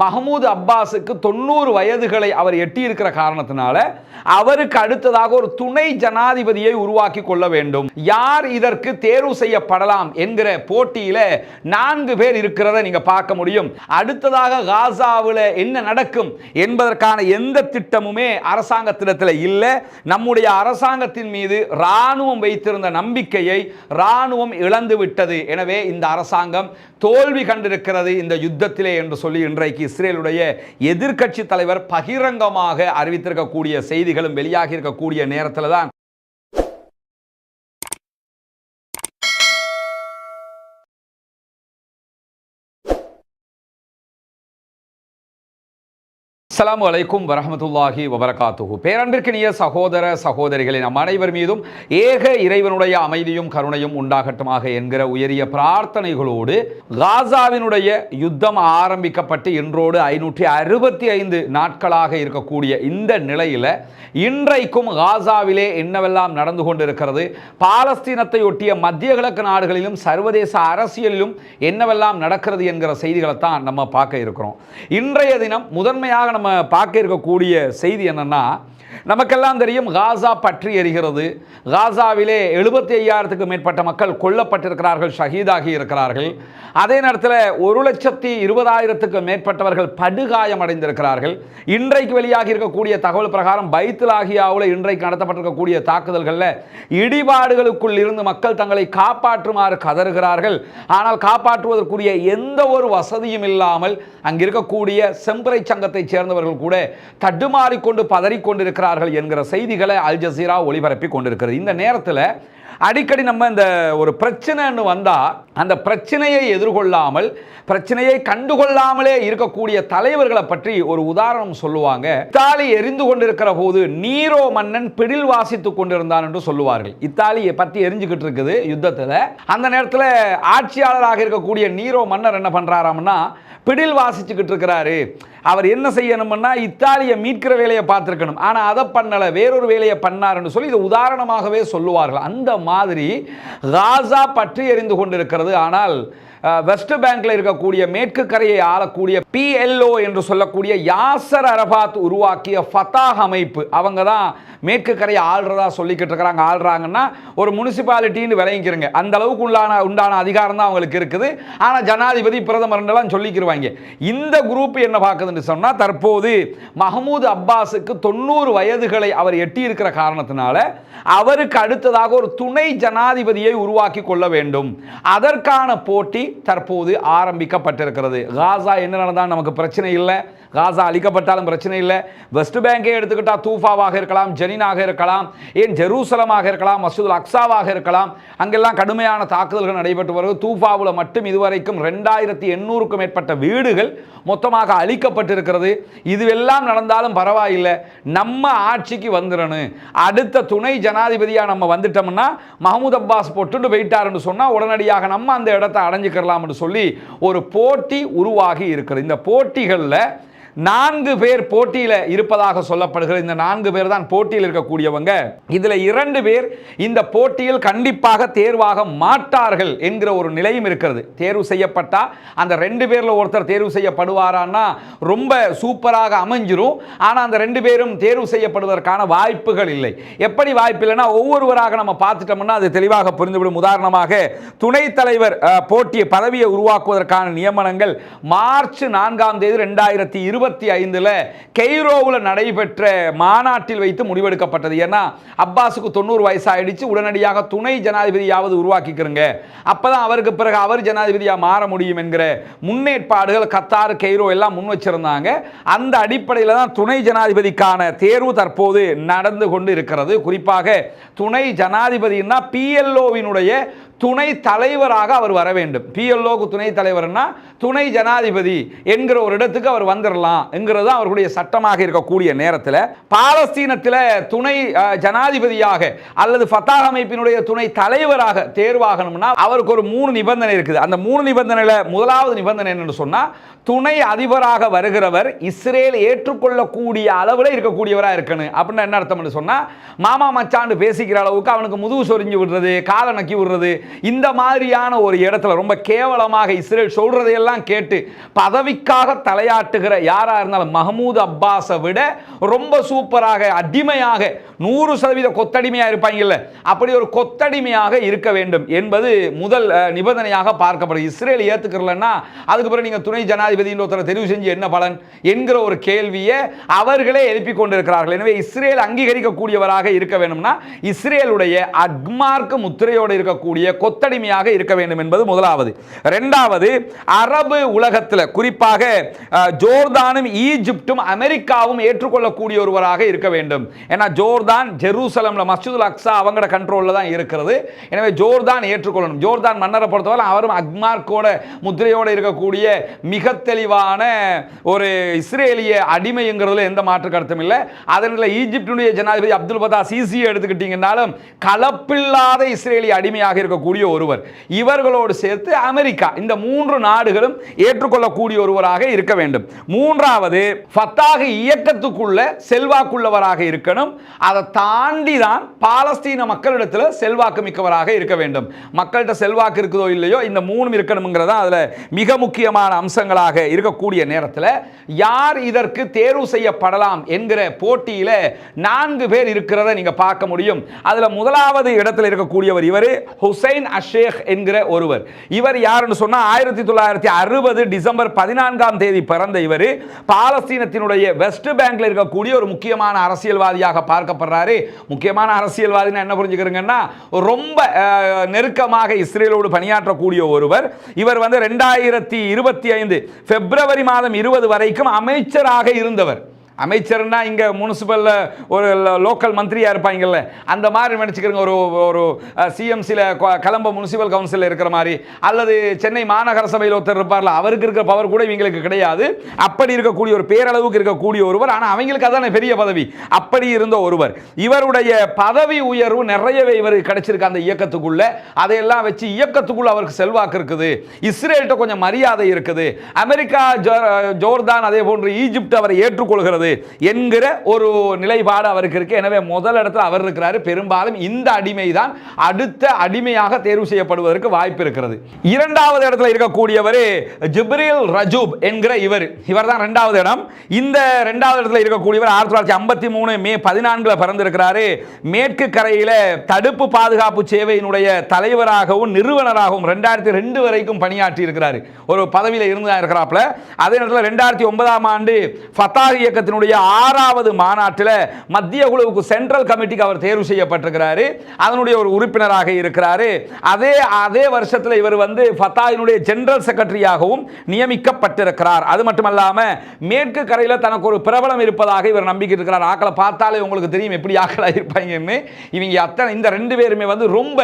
மஹமூது அப்பாஸுக்கு தொண்ணூறு வயதுகளை அவர் எட்டியிருக்கிற காரணத்தினால அவருக்கு அடுத்ததாக ஒரு துணை ஜனாதிபதியை உருவாக்கி கொள்ள வேண்டும். யார் இதற்கு தேர்வு செய்யப்படலாம் என்கிற போட்டியில நான்கு பேர் இருக்கிறத நீங்க பார்க்க முடியும். அடுத்ததாக காசாவில் என்ன நடக்கும் என்பதற்கான எந்த திட்டமுமே அரசாங்கத்திடத்தில் இல்லை. நம்முடைய அரசாங்கத்தின் மீது ராணுவம் வைத்திருந்த நம்பிக்கையை ராணுவம் இழந்து விட்டது எனவே இந்த அரசாங்கம் தோல்வி கண்டிருக்கிறது இந்த யுத்தத்திலே என்று சொல்லி இன்றைக்கு இஸ்ரேலுடைய எதிர்க்கட்சி தலைவர் பகிரங்கமாக அறிவித்திருக்கக்கூடிய செய்திகளும் வெளியாகி இருக்கக்கூடிய நேரத்தில் தான் அஸ்லாம் வலைக்கும் வரமத்துல்லாஹி வபரகாத்துஹு. பேரன்பிற்கினிய சகோதர சகோதரிகளின் நம் அனைவர் மீதும் ஏக இறைவனுடைய அமைதியும் கருணையும் உண்டாகட்டுமாக என்கிற உயரிய பிரார்த்தனைகளோடு காசாவினுடைய யுத்தம் ஆரம்பிக்கப்பட்டு இன்றோடு ஐநூற்றி அறுபத்தி ஐந்து நாட்களாக இருக்கக்கூடிய இந்த நிலையில் இன்றைக்கும் காசாவிலே என்னவெல்லாம் நடந்து கொண்டிருக்கிறது பாலஸ்தீனத்தை ஒட்டிய மத்திய கிழக்கு நாடுகளிலும் சர்வதேச அரசியலிலும் என்னவெல்லாம் நடக்கிறது என்கிற செய்திகளை தான் நம்ம பார்க்க இருக்கிறோம். இன்றைய தினம் முதன்மையாக நம்ம பார்க்க இருக்கக்கூடிய செய்தி என்னென்னா நமக்கெல்லாம் தெரியும் காசா பற்றி எரிகிறது. காசாவிலே எழுபத்தி ஐயாயிரத்துக்கு மேற்பட்ட மக்கள் கொல்லப்பட்டிருக்கிறார்கள் ஷஹீதாகி இருக்கிறார்கள். அதே நேரத்தில் ஒரு லட்சத்தி இருபதாயிரத்துக்கு மேற்பட்டவர்கள் படுகாயம் அடைந்திருக்கிறார்கள் இன்றைக்கு வெளியாகி இருக்கக்கூடிய தகவல் பிரகாரம் பைத்துலாகியாவில் இன்றைக்கு நடத்தப்பட்டிருக்கக்கூடிய தாக்குதல்களில் இடிபாடுகளுக்குள் இருந்து மக்கள் தங்களை காப்பாற்றுமாறு கதறுகிறார்கள். ஆனால் காப்பாற்றுவதற்குரிய எந்த ஒரு வசதியும் இல்லாமல் அங்கிருக்கக்கூடிய செம்பறை சங்கத்தைச் சேர்ந்தவர்கள் கூட தடுமாறிக்கொண்டு பதறிக்கொண்டிருக்கிறார்கள் என்கிற செய்திகளை அல் ஜசீரா ஒளிபரப்பி கொண்டிருக்கிறது. இந்த நேரத்தில் அடிக்கடி நம்ம இந்த ஒரு பிரச்சனைன்னு வந்தால் அந்த பிரச்சனையை எதிர்கொள்ளாமல் பிரச்சனையை கண்டுகொள்ளாமலே இருக்கக்கூடிய தலைவர்களை பற்றி ஒரு உதாரணம் சொல்லுவாங்க. இத்தாலி எரிந்து கொண்டிருக்கிற போது நீரோ மன்னன் பிடில் வாசித்துக் கொண்டிருந்தான் என்று சொல்லுவார்கள். இத்தாலியை பற்றி எரிஞ்சுக்கிட்டு இருக்குது யுத்தத்தில். அந்த நேரத்தில் ஆட்சியாளராக இருக்கக்கூடிய நீரோ மன்னர் என்ன பண்ணுறாராம்னா பிடில் வாசிச்சுக்கிட்டு இருக்கிறாரு. அவர் என்ன செய்யணும்னா இத்தாலியை மீட்கிற வேலையை பார்த்துருக்கணும். ஆனால் அதை பண்ணலை வேறொரு வேலையை பண்ணாருன்னு சொல்லி இது உதாரணமாகவே சொல்லுவார்கள். அந்த மாதிரி காசா பற்றி எறிந்து கொண்டிருக்கிறது. ஆனால் வெஸ்ட் பேங்க்ல இருக்கக்கூடிய மேற்கு கரையை ஆளக்கூடிய பிஎல்ஓ என்று சொல்லக்கூடிய யாசர் அரபாத் உருவாக்கிய ஃபத்தாஹ் அமைப்பு. அவங்க தான் மேற்கு கரையை ஆள்றதா சொல்லிக்கிட்டு இருக்கிறாங்க. ஆள்றாங்கன்னா ஒரு முனிசிபாலிட்டின்னு விளங்கிக்கிறங்க. அந்த அளவுக்கு உள்ளான உண்டான அதிகாரம் தான் அவங்களுக்கு இருக்குது. ஆனால் ஜனாதிபதி பிரதமர்லாம் சொல்லிக்கிருவாங்க. இந்த குரூப் என்ன பார்க்குதுன்னு சொன்னால் தற்போது மஹமூது அப்பாஸுக்கு தொண்ணூறு வயதுகளை அவர் எட்டியிருக்கிற காரணத்தினால அவருக்கு அடுத்ததாக ஒரு துணை ஜனாதிபதியை உருவாக்கி கொள்ள வேண்டும். அதற்கான போட்டி தற்போது ஆரம்பிக்கப்பட்டிருக்கிறது. காசா என்ன நடந்தால் நமக்கு பிரச்சனை இல்லை. காசா அழிக்கப்பட்டாலும் பிரச்சனை இல்லை. வெஸ்ட் பேங்கே எடுத்துக்கிட்டால் தூஃபாவாக இருக்கலாம் ஜெனினாக இருக்கலாம் ஏன் ஜெருசலமாக இருக்கலாம் மசூதுல் அக்ஸாவாக இருக்கலாம். அங்கெல்லாம் கடுமையான தாக்குதல்கள் நடைபெற்று வருவது தூஃபாவில் மட்டும் இதுவரைக்கும் ரெண்டாயிரத்தி எண்ணூறுக்கும் மேற்பட்ட வீடுகள் மொத்தமாக அழிக்கப்பட்டிருக்கிறது. இதுவெல்லாம் நடந்தாலும் பரவாயில்லை. நம்ம ஆட்சிக்கு வந்துடணும். அடுத்த துணை ஜனாதிபதியாக நம்ம வந்துட்டோம்னா மஹமூத் அப்பாஸ் பொட்டுண்டு போயிட்டாருன்னு சொன்னால் உடனடியாக நம்ம அந்த இடத்தை அடைஞ்சிக்கிறலாம்னு சொல்லி ஒரு போட்டி உருவாகி இருக்கிறது. இந்த போட்டிகளில் நான்கு பேர் போட்டியில் இருப்பதாக சொல்லப்படுகிறது. இந்த நான்கு பேர் தான் போட்டியில் இருக்கக்கூடியவங்க. இதில் இரண்டு பேர் இந்த போட்டியில் கண்டிப்பாக தேர்வாக மாட்டார்கள் என்கிற ஒரு நிலையும் இருக்கிறது. தேர்வு செய்யப்பட்டா அந்த ரெண்டு பேரில் ஒருத்தர் தேர்வு செய்யப்படுவாரான்னா ரொம்ப சூப்பராக அமைஞ்சிரும். ஆனால் அந்த ரெண்டு பேரும் தேர்வு செய்யப்படுவதற்கான வாய்ப்புகள் இல்லை. எப்படி வாய்ப்பு இல்லைன்னா ஒவ்வொருவராக நம்ம பார்த்துட்டோம்னா அது தெளிவாக புரிந்துவிடும். உதாரணமாக துணைத் தலைவர் போட்டியை பதவியை உருவாக்குவதற்கான நியமனங்கள் மார்ச் நான்காம் தேதி ரெண்டாயிரத்தி இருபது இருபத்தி ஐந்தில் கெய்ரோவில் நடைபெற்ற மாநாட்டில் வைத்து முடிவெடுக்கப்பட்டது. ஏன்னா அப்பாஸுக்கு தொண்ணூறு வயசு ஆயிடுச்சு உடனடியாக துணை ஜனாதிபதியாவது உருவாக்கிக்கிறங்க. அப்பதான் அவருக்கு பிறகு அவர் ஜனாதிபதியாக மாற முடியும் என்கிற முன்னேற்பாடுகள் கத்தார் கெய்ரோ எல்லாம் முன் வச்சிருந்தாங்க. அந்த அடிப்படையில் தான் துணை ஜனாதிபதிக்கான தேர்வு தற்போது நடந்து கொண்டு இருக்கிறது. குறிப்பாக துணை ஜனாதிபதினா பிஎல்ஓவினுடைய துணை தலைவராக அவர் வர வேண்டும். பிஎல்ஓக்கு துணை தலைவர்னா துணை ஜனாதிபதி என்கிற ஒரு இடத்துக்கு அவர் வந்துடலாம் என்கிறது அவர்களுடைய சட்டமாக இருக்கக்கூடிய நேரத்தில். பாலஸ்தீனத்தில் துணை ஜனாதிபதியாக அல்லது ஃபத்தாஹ் அமைப்பினுடைய துணை தலைவராக தேர்வாகணும்னா அவருக்கு ஒரு மூணு நிபந்தனை இருக்குது. அந்த மூணு நிபந்தனையில் முதலாவது நிபந்தனை என்னன்னு சொன்னால் துணை அதிபராக வருகிறவர் இஸ்ரேல் ஏற்றுக்கொள்ளக்கூடிய அளவில் இருக்கக்கூடியவராக இருக்கணும். அப்படின்னு என்ன அர்த்தம்னு சொன்னால் மாமா மச்சாண்டு பேசிக்கிற அளவுக்கு அவனுக்கு முதுகு சொரிஞ்சு விடுறது காலை நக்கி விடுறது இந்த மாதிரியான ஒரு இடத்துல ரொம்ப கேவலமாக இஸ்ரேல் சொல்றதையெல்லாம் கேட்டு பதவிக்காக தலையாட்டுகிற யாரா இருந்தாலும் மஹமூத் அப்பாஸை விட ரொம்ப சூப்பராக அடிமையாக நூறு சதவீத கொத்தடிமையாக இருப்பாங்கல்ல. அப்படி ஒரு கொத்தடிமையாக இருக்க வேண்டும் என்பது முதல் நிபந்தனையாக பார்க்கப்படுது. இஸ்ரேல் ஏத்துக்கிறலன்னா அதுக்கு பிறகு நீங்க துணை ஜனாதிபதியின் ஒருத்தரை தெரிவு செஞ்சு என்ன பலன் என்கிற ஒரு கேள்வியை அவர்களே எழுப்பிக் கொண்டிருக்கிறார்கள். எனவே இஸ்ரேல் அங்கீகரிக்கக்கூடியவராக இருக்க வேண்டும்னா இஸ்ரேலுடைய அக்மார்க்கு முத்திரையோடு இருக்கக்கூடிய கொத்தடிமையாக இருக்க வேண்டும் என்பது முதலாவது. இரண்டாவது அரபு உலகத்தில் குறிப்பாக ஜோர்தானும் ஈஜிப்டும் அமெரிக்காவும் ஏற்றுக்கொள்ளக்கூடிய ஒருவராக இருக்க வேண்டும். ஏன்னா ஜோர்தான் ஜெருசலம்ல மசூதுல் அக்ஸா அவங்களோட கண்ட்ரோலில் தான் இருக்கிறது. எனவே ஜோர்தான் ஏற்றுக்கொள்ளணும். ஜோர்தான் மன்னரை பொறுத்தவரை அவரும் அக்மார்க்கோட முத்திரையோடு இருக்கக்கூடிய மிக தெளிவான ஒரு இஸ்ரேலிய அடிமைங்கிறதுல எந்த மாற்று கருத்தும் இல்லை. அதனால் ஈஜிப்டினுடைய ஜனாதிபதி அப்துல் பதா சிசியை எடுத்துக்கிட்டீங்கன்னாலும் கலப்பில்லாத இஸ்ரேலிய அடிமையாக இருக்கக்கூடிய ஒருவர். இவர்களோடு சேர்த்து அமெரிக்கா இந்த மூன்று நாடுகளும் ஏற்றுக்கொள்ளக்கூடிய ஒருவராக இருக்க வேண்டும். மூன்றாவது ஃபத்தாக இயக்கத்துக்குள்ள செல்வாக்குள்ளவராக இருக்கணும். அதை தாண்டி தான் பாலஸ்தீன மக்களிடத்தில் செல்வாக்கு மிக்கவராக இருக்க வேண்டும். மக்கள்கிட்ட செல்வாக்கு இருக்குதோ இல்லையோ இந்த மூணும் இருக்கணுங்கிறதா அதில் மிக முக்கியமான அம்சங்களாக இருக்கக்கூடிய நேரத்தில் யார் இதற்கு தேர்வு செய்யப்படலாம் என்கிற போட்டியில் நான்கு பேர் இருக்கிறத நீங்க பார்க்க முடியும். அதுல முதலாவது இடத்துல இருக்கக்கூடியவர் இவர் ஹுசைன் அஷேக் என்கிற ஒருவர். இவர் யாருன்னு சொன்னா ஆயிரத்தி தொள்ளாயிரத்தி அறுபது டிசம்பர் பதினான்காம் தேதி பிறந்த இவர். பாலஸ்தீனத்தினுடைய வெஸ்ட் பேங்க்ல இருக்கக்கூடிய ஒரு முக்கியமான அரசியல்வாதியாக பார்க்கப்படுறாரு. முக்கியமான அரசியல்வாதினா என்ன புரிஞ்சுக்கிறீங்கன்னா ரொம்ப நெருக்கமாக இஸ்ரேலோடு பணியாற்றக்கூடிய ஒருவர். இவர் வந்து ரெண்டாயிரத்தி இருபத்தி ஐந்து பிப்ரவரி மாதம் இருபது வரைக்கும் அமைச்சராக இருந்தவர். அமைச்சர்னா இங்கே முனிசிபலில் ஒரு லோக்கல் மந்திரியாக இருப்பாங்கல்ல. அந்த மாதிரி நினச்சிக்கிறங்க ஒரு ஒரு சிஎம்சியில் கலம்ப முனிசிபல் கவுன்சிலில் இருக்கிற மாதிரி. அல்லது சென்னை மாநகர சபையில் ஒருத்தர் இருப்பார்ல அவருக்கு இருக்கிற பவர் கூட இவங்களுக்கு கிடையாது. அப்படி இருக்கக்கூடிய ஒரு பேரளவுக்கு இருக்கக்கூடிய ஒருவர். ஆனால் அவங்களுக்கு அதான பெரிய பதவி. அப்படி இருந்த ஒருவர். இவருடைய பதவி உயர்வு நிறையவே இவருக்கு கிடைச்சிருக்கு அந்த இயக்கத்துக்குள்ள. அதையெல்லாம் வச்சு இயக்கத்துக்குள்ள அவருக்கு செல்வாக்கு இருக்குது. இஸ்ரேல்கிட்ட கொஞ்சம் மரியாதை இருக்குது. அமெரிக்கா ஜோர்தான் அதே போன்று ஈஜிப்ட் அவரை ஏற்றுக்கொள்கிறது. என்கிற ஒரு நிலைப்பாடு அவருக்கு இருக்கு. எனவே முதல் இடத்துல அவர் இருக்கிறாரு. பெரும்பாலும் இந்த அடிமை தான் அடுத்த அடிமையாக தேர்வு செய்யப்படுவதற்கு வாய்ப்பு இருக்கிறது. இரண்டாவது இடத்துல இருக்கக்கூடியவர் ஜிப்ரில் ரஜூப் என்கிற இவர். இவர் தான் இரண்டாவது இடம். இந்த இரண்டாவது இடத்துல இருக்கக்கூடியவர் ஆயிரத்தி தொள்ளாயிரத்தி ஐம்பத்தி மூணு மே பதினான்கில் பிறந்திருக்கிறாரு. மேற்கு கரையில் தடுப்பு பாதுகாப்பு சேவையினுடைய தலைவராகவும் நிறுவனராகவும் ரெண்டாயிரத்தி ரெண்டு வரைக்கும் பணியாற்றி இருக்கிறார். ஒரு பதவியில் இருந்து தான் இருக்கிறாப்ல அதே நேரத்தில் ரெண்டாயிரத்தி ஒன்பதாம் ஆண்டு ஃபத்தாஹ் இயக்கத்தினுடைய ஆறாவது மாநாட்டில் மத்திய குழுவுக்கு சென்ட்ரல் கமிட்டிக்கு அவர் தேர்வு செய்யப்பட்டிருக்கிறாரு. அதனுடைய ஒரு உறுப்பினராக இருக்கிறாரு. அதே அதே வருஷத்தில் இவர் வந்து ஃபத்தாயினுடைய ஜெனரல் செக்ரட்டரியாகவும் நியமிக்கப்பட்டிருக்கிறார். அது மட்டுமல்லாமல் மேற்கு கரையில் தனக்கு ஒரு பிரபலம் இருப்பதாக இவர் நம்பிக்கிட்டு இருக்கிறார் ஆக்களை பார்த்தாலே உங்களுக்கு தெரியும் எப்படி ஆக்களாக இருப்பாங்கன்னு. இவங்க அத்தனை இந்த ரெண்டு பேருமே வந்து ரொம்ப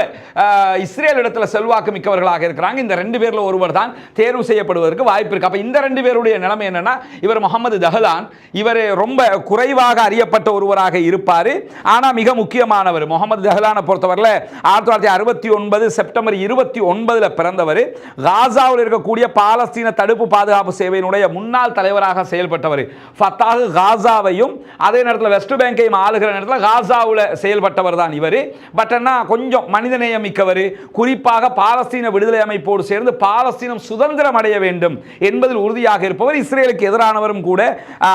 ஆஹ், இஸ்ரேல் இடத்துல செல்வாக்கு மிக்கவர்களாக இருக்கிறாங்க. இந்த ரெண்டு பேரில் ஒருவர் தான் தேர்வு செய்யப்படுவதற்கு வாய்ப்பு இருக்கு. அப்போ இந்த ரெண்டு பேருடைய நிலைமை என்னன்னா இவர் முகமது தஹலான் இவர் ரொம்ப குறைவாக அறியப்பட்ட ஒருவராக இருப்பார். ஆனால் மிக முக்கியமானவர். முகமது தஹலானை பொறுத்தவரையில் ஆயிரத்தி தொள்ளாயிரத்தி அறுபத்தி ஒன்பது செப்டம்பர் இருபத்தி ஒன்பதில் பிறந்தவர். காசாவில் இருக்கக்கூடிய பாலஸ்தீன தடுப்பு பாதுகாப்பு சேவையினுடைய முன்னாள் தலைவராக செயல்பட்டவர். ஃபத்தாக காசாவையும் அதே நேரத்தில் வெஸ்ட் பேங்கையும் ஆளுகிற நேரத்தில் காசாவில் செயல்பட்டவர் தான் இவர். பட் என்ன கொஞ்சம் மனிதநேயம் மிக்கவர் குறிப்பாக பாலஸ்தீன விடுதலை அமைப்போடு சேர்ந்து பாலஸ்தீனம் சுதந்திரம் அடைய வேண்டும் என்பதில் உறுதியாக இருப்பவர். இஸ்ரேலுக்கு எதிரானவரும் கூட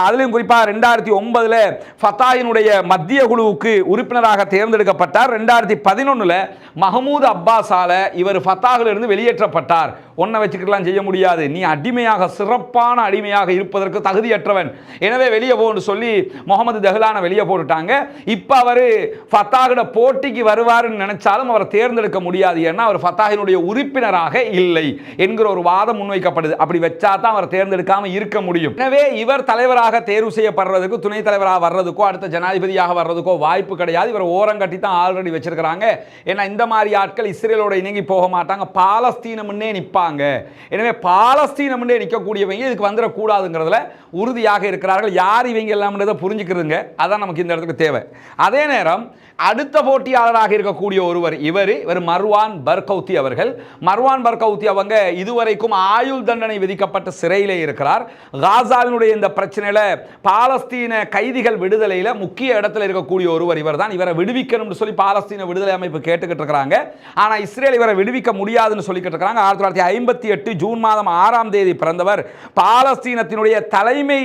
அதிலும் குறிப்பாக ரெண்டாயிரத்தி ஒன்பதுல ஃபத்தாயினுடைய மத்திய குழுவுக்கு உறுப்பினராக தேர்ந்தெடுக்கப்பட்டார். ரெண்டாயிரத்தி பதினொன்றில் மஹமூத் அப்பாஸால் இவர் ஃபத்தாகிலிருந்து வெளியேற்றப்பட்டார். ஒன்றை வச்சுக்கலாம் செய்ய முடியாது. நீ அடிமையாக சிறப்பான அடிமையாக இருப்பதற்கு தகுதியற்றவன். எனவே வெளியே போன்னு சொல்லி முகமது தஹ்லானை வெளியே போட்டுட்டாங்க. இப்போ அவர் ஃபத்தாகிட போட்டிக்கு வருவாருன்னு நினைச்சாலும் அவரை தேர்ந்தெடுக்க முடியாது. ஏன்னா அவர் ஃபத்தாகினுடைய உறுப்பினராக இல்லை என்கிற ஒரு வாதம் முன்வைக்கப்படுது. அப்படி வச்சா தான் அவரை தேர்ந்தெடுக்காமல் இருக்க முடியும். எனவே இவர் தலைவராக தேர்வு செய்யப்படுறதுக்கு துணைத் தலைவராக வர்றதுக்கோ அடுத்த ஜனாதிபதியாக வர்றதுக்கோ வாய்ப்பு கிடையாது. இவர் ஓரங்கட்டி தான் ஆல்ரெடி வச்சிருக்கிறாங்க. ஏன்னா இந்த மாதிரி ஆட்கள் இஸ்ரேலோட இணங்கி போக மாட்டாங்க. பாலஸ்தீனம்னே நிற்பாங்க. இருக்காங்க எனவே பாலஸ்தீனம்னே நிற்கக்கூடியவங்க இதுக்கு வந்துடக்கூடாதுங்கிறதுல உறுதியாக இருக்கிறார்கள். யார் இவங்க எல்லாம்ன்றதை புரிஞ்சுக்கிறதுங்க. அதான் நமக்கு இந்த இடத்துக்கு தேவை. அதே நேரம் அடுத்த போட்டியாளராக இருக்கக்கூடிய ஒருவர் இவர். இவர் மர்வான் பர்கௌத்தி அவர்கள். மர்வான் பர்கௌத்தி அவங்க இதுவரைக்கும் ஆயுள் தண்டனை விதிக்கப்பட்ட சிறையிலே இருக்கிறார். காசாவினுடைய இந்த பிரச்சனையில பாலஸ்தீன கைதிகள் விடுதலையில முக்கிய இடத்துல இருக்கக்கூடிய ஒருவர் இவர் தான் இவரை விடுவிக்கணும்னு சொல்லி பாலஸ்தீன விடுதலை அமைப்பு கேட்டுக்கிட்டு இருக்கிறாங்க. ஆனால் இஸ்ரேல் இவரை விடுவிக்க முடியாதுன்னு சொல்லிக்கிட்டு இருக்காங்க. ஆயிரத்தி தொள்ளாயிரத்தி ஐம்பத்தி எட்டு ஜூன் மாதம் ஆறாம் தேதி பிறந்தவர். பாலஸ்தீனத்தினுடைய தலைமை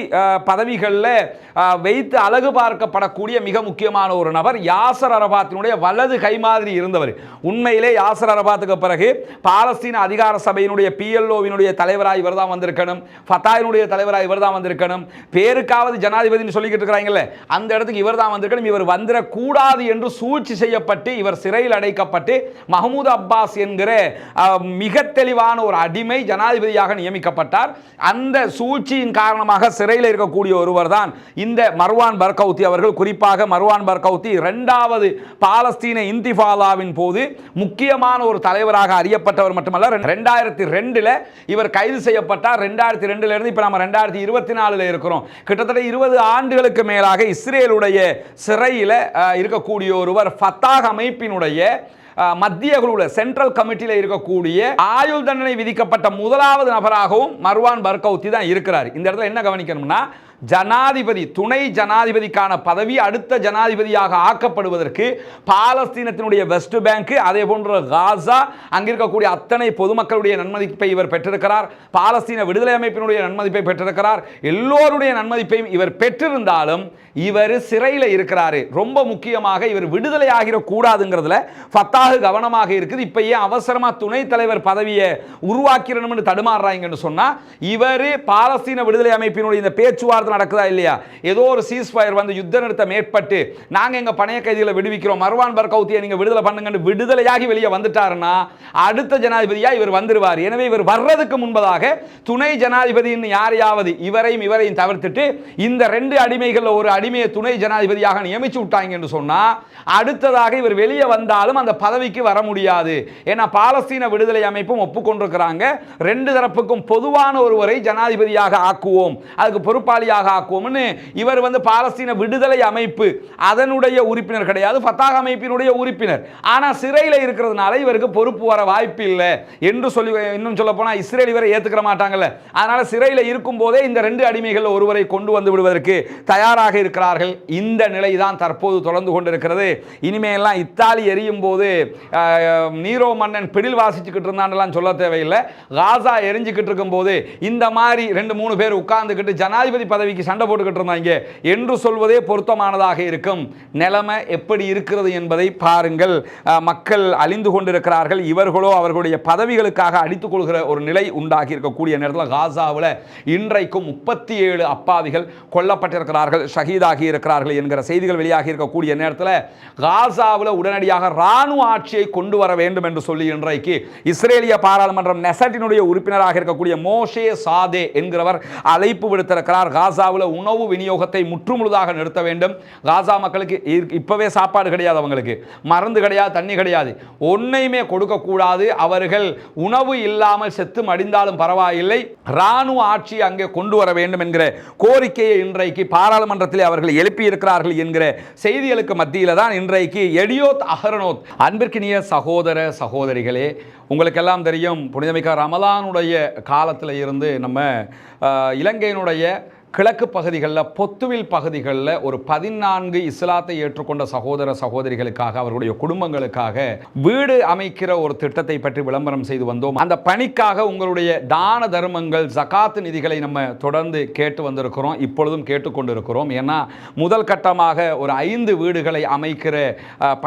பதவிகளில் வைத்து அழகு பார்க்கப்படக்கூடிய மிக முக்கியமான ஒரு நபர். யாச யாசர் அரபாத்தினுடைய வலது கை மாதிரி இருந்தவர். உண்மையிலே யாசர் அரபாத்துக்கு பிறகு பாலஸ்தீன அதிகார சபையினுடைய பிஎல்ஓவினுடைய தலைவராக இவர் தான் வந்திருக்கணும். ஃபத்தாயினுடைய தலைவராக இவர் தான் வந்திருக்கணும். பேருக்காவது ஜனாதிபதினு சொல்லிக்கிட்டு இருக்கிறாங்கல்ல அந்த இடத்துக்கு இவர் தான் வந்திருக்கணும். இவர் வந்துடக்கூடாது என்று சூழ்ச்சி செய்யப்பட்டு இவர் சிறையில் அடைக்கப்பட்டு மஹமூத் அப்பாஸ் என்கிற மிக தெளிவான ஒரு அடிமை ஜனாதிபதியாக நியமிக்கப்பட்டார். அந்த சூழ்ச்சியின் காரணமாக சிறையில் இருக்கக்கூடிய ஒருவர் தான் இந்த மர்வான் பர்கௌத்தி அவர்கள். குறிப்பாக மர்வான் பர்கௌத்தி இரண்டாவது பாலஸ்தீன இந்திஃபாலாவின் போது முக்கியமான ஒரு தலைவராக அறியப்பட்டவர் மட்டுமல்ல ரெண்டாயிரத்தி ரெண்டில் இவர் கைது செய்யப்பட்டார். ரெண்டாயிரத்தி ரெண்டுலேருந்து இப்போ நம்ம ரெண்டாயிரத்தி இருபத்தி நாலுல இருக்கிறோம். கிட்டத்தட்ட இருபது ஆண்டுகளுக்கு மேலாக இஸ்ரேலுடைய சிறையில் இருக்கக்கூடிய ஒருவர் ஃபத்தாக் அமைப்பினுடைய மத்திய குழுவில் சென்ட்ரல் கமிட்டியில் இருக்கக்கூடிய ஆயுள் தண்டனை விதிக்கப்பட்ட முதலாவது நபராகவும் மர்வான் பர்கௌத்தி தான் இருக்கிறார். இந்த இடத்துல என்ன கவனிக்கணும்னா ஜனாதிபதி துணை ஜனாதிபதிக்கான பதவி அடுத்த ஜனாதிபதியாக ஆக்கப்படுவதற்கு பாலஸ்தீனத்தினுடைய வெஸ்ட் பேங்க் அதே போன்ற காசா அங்கிருக்கக்கூடிய அத்தனை பொதுமக்களுடைய நன்மதிப்பை இவர் பெற்றிருக்கிறார். பாலஸ்தீன விடுதலை அமைப்பினுடைய நன்மதிப்பை பெற்றிருக்கிறார். எல்லோருடைய நன்மதிப்பையும் இவர் பெற்றிருந்தாலும் இவர் சிறையில் இருக்கிறாரு. ரொம்ப முக்கியமாக இவர் விடுதலை ஆகிடக்கூடாதுங்கிறதுல ஃபத்தாக கவனமாக இருக்குது. இப்போ ஏன் அவசரமா துணைத் தலைவர் பதவியை உருவாக்கிறணும்னு தடுமாறுறாங்கன்னு சொன்னா இவர் பாலஸ்தீன விடுதலை அமைப்பினுடைய இந்த பேச்சுவார்த்தை நடக்குதா இல்லையா? ஏதோ ஒரு சீஸ் ஃபயர் வந்து யுத்த நிறுத்தம் ஏற்பட்டு நாங்கள் எங்கள் பணைய கைதிகளை விடுவிக்கிறோம். மர்வான் பர்கௌத்தியை நீங்கள் விடுதலை பண்ணுங்கன்னு விடுதலையாகி வெளியே வந்துட்டாருன்னா அடுத்த ஜனாதிபதியாக இவர் வந்துருவார். எனவே இவர் வர்றதுக்கு முன்பதாக துணை ஜனாதிபதினு யாரையாவது இவரையும் இவரையும் தவிர்த்துட்டு இந்த ரெண்டு அடிமைகளில் ஒரு அடிமையை துணை ஜனாதிபதியாக நியமிச்சு விட்டாங்க என்று சொன்னால் அடுத்ததாக இவர் வெளியே வந்தாலும் அந்த பதவிக்கு வர முடியாது. ஏன்னா பாலஸ்தீன விடுதலை அமைப்பும் ஒப்புக்கொண்டிருக்கிறாங்க. ரெண்டு தரப்புக்கும் பொதுவான ஒருவரை ஜனாதிபதியாக ஆக்குவோம். அதுக்கு பொறுப்பாளியாக ஆக்குவோம்னு இவர் வந்து பாலஸ்தீன விடுதலை அமைப்பு அதனுடைய உறுப்பினர் கிடையாது ஃபத்தாக அமைப்பினுடைய உறுப்பினர். ஆனால் சிறையில் இருக்கிறதுனால இவருக்கு பொறுப்பு வர வாய்ப்பு இல்லை என்று சொல்லி இன்னும் சொல்ல போனால் இஸ்ரேல் இவரை ஏற்றுக்கிற மாட்டாங்கல்ல. அதனால் சிறையில் இருக்கும் போதே இந்த ரெண்டு அடிமைகள் ஒருவரை கொண்டு வந்து விடுவதற்கு தயாராக இருக்கிறார்கள். இந்த நிலை தான் தற்போது தொடர்ந்து கொண்டிருக்கிறது. இனிமேலாம் இத்தாலி எரியும் போது நீரோ மன்னன் பிடில் வாசிச்சுக்கிட்டு இருந்தான்லாம் சொல்ல தேவையில்லை. காசா எரிஞ்சுக்கிட்டு இருக்கும்போது இந்த மாதிரி ரெண்டு மூணு பேர் உட்கார்ந்துக்கிட்டு ஜனாதிபதி பதவி பதவிக்கு சண்டை போட்டுக்கிட்டு இருந்தாங்க. என்று சொல்வதே பொருத்தமானதாக இருக்கும். நிலைமை எப்படி இருக்கிறது என்பதை பாருங்கள். மக்கள் அழிந்து கொண்டிருக்கிறார்கள். இவர்களோ அவர்களுடைய பதவிகளுக்காக அடித்துக் கொள்கிற ஒரு நிலை உண்டாகி இருக்கக்கூடிய நேரத்தில் காசாவில் இன்றைக்கும் முப்பத்தி ஏழு அப்பாவிகள் கொல்லப்பட்டிருக்கிறார்கள் ஷஹீதாகி இருக்கிறார்கள் என்கிற செய்திகள் வெளியாகி இருக்கக்கூடிய நேரத்தில் காசாவில் உடனடியாக இராணுவ ஆட்சியை கொண்டு வர வேண்டும் என்று சொல்லி இன்றைக்கு இஸ்ரேலிய பாராளுமன்றம் நெசட்டினுடைய உறுப்பினராக இருக்கக்கூடிய மோஷே சாதே என்கிறவர் அழைப்பு விடுத்திருக்கிறார். காசா காசாவில் உணவு விநியோகத்தை முற்றுமுழுதாக நிறுத்த வேண்டும். காசா மக்களுக்கு இ- சாப்பாடு கிடையாது அவங்களுக்கு. மருந்து கிடையாது தண்ணி கிடையாது. ஒன்றையுமே கொடுக்கக்கூடாது. அவர்கள் உணவு இல்லாமல் செத்து மடிந்தாலும் பரவாயில்லை. இராணுவ ஆட்சி அங்கே கொண்டு வர வேண்டும் என்கிற கோரிக்கையை இன்றைக்கு பாராளுமன்றத்தில் அவர்கள் எழுப்பி இருக்கிறார்கள் என்கிற செய்திகளுக்கு மத்தியில் தான் இன்றைக்கு எடியோத் அஹரனோத் அன்பிற்கினிய சகோதர சகோதரிகளே உங்களுக்கெல்லாம் தெரியும் புனிதமிக்க ரமலானுடைய காலத்தில் இருந்து நம்ம இலங்கையினுடைய கிழக்கு பகுதிகளில் பொத்துவில் பகுதிகளில் ஒரு பதினான்கு இஸ்லாத்தை ஏற்றுக்கொண்ட சகோதர சகோதரிகளுக்காக அவர்களுடைய குடும்பங்களுக்காக வீடு அமைக்கிற ஒரு திட்டத்தை பற்றி விளம்பரம் செய்து வந்தோம். அந்த பணிக்காக உங்களுடைய தான தர்மங்கள் ஜகாத்து நிதிகளை நம்ம தொடர்ந்து கேட்டு வந்திருக்கிறோம் இப்பொழுதும் கேட்டுக்கொண்டிருக்கிறோம் ஏன்னா முதல் கட்டமாக ஒரு ஐந்து வீடுகளை அமைக்கிற